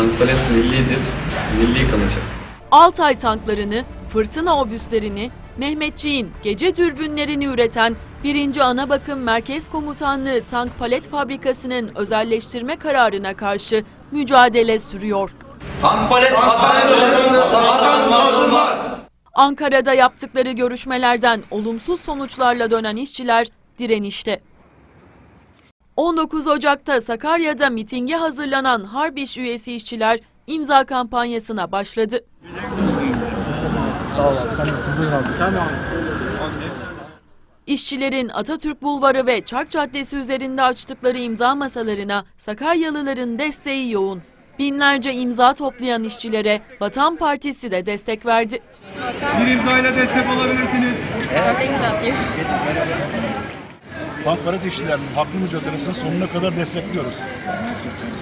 Tank palet millidir, milli kalacak. Altay tanklarını, fırtına obüslerini, Mehmetçiğin gece dürbünlerini üreten 1. Anabakım Merkez Komutanlığı Tank Palet Fabrikası'nın özelleştirme kararına karşı mücadele sürüyor. Tank palet vatandaşlık, vatandaşlık satılmaz. Ankara'da yaptıkları görüşmelerden olumsuz sonuçlarla dönen işçiler direnişte. 19 Ocak'ta Sakarya'da mitinge hazırlanan Harbiş üyesi işçiler imza kampanyasına başladı. İşçilerin Atatürk Bulvarı ve Çark Caddesi üzerinde açtıkları imza masalarına Sakaryalıların desteği yoğun. Binlerce imza toplayan işçilere Vatan Partisi de destek verdi. Bir imzayla destek olabilirsiniz. Tank palet işçilerinin haklı mücadelesini sonuna kadar destekliyoruz.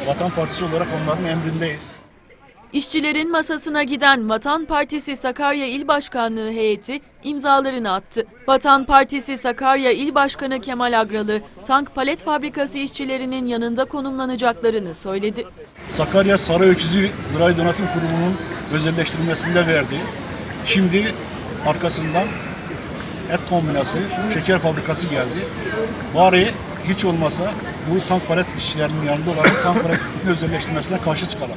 Vatan Partisi olarak onların emrindeyiz. İşçilerin masasına giden Vatan Partisi Sakarya İl Başkanlığı heyeti imzalarını attı. Vatan Partisi Sakarya İl Başkanı Kemal Agralı, tank palet fabrikası işçilerinin yanında konumlanacaklarını söyledi. Sakarya Sarı Öküzü Zirai Donatım Kurumu'nun özelleştirilmesinde verdi. Şimdi arkasından et kombinası, şeker fabrikası geldi. Bari hiç olmasa bu tank palet işçilerinin yanında olarak tank palet özelleştirmesine karşı çıkalım.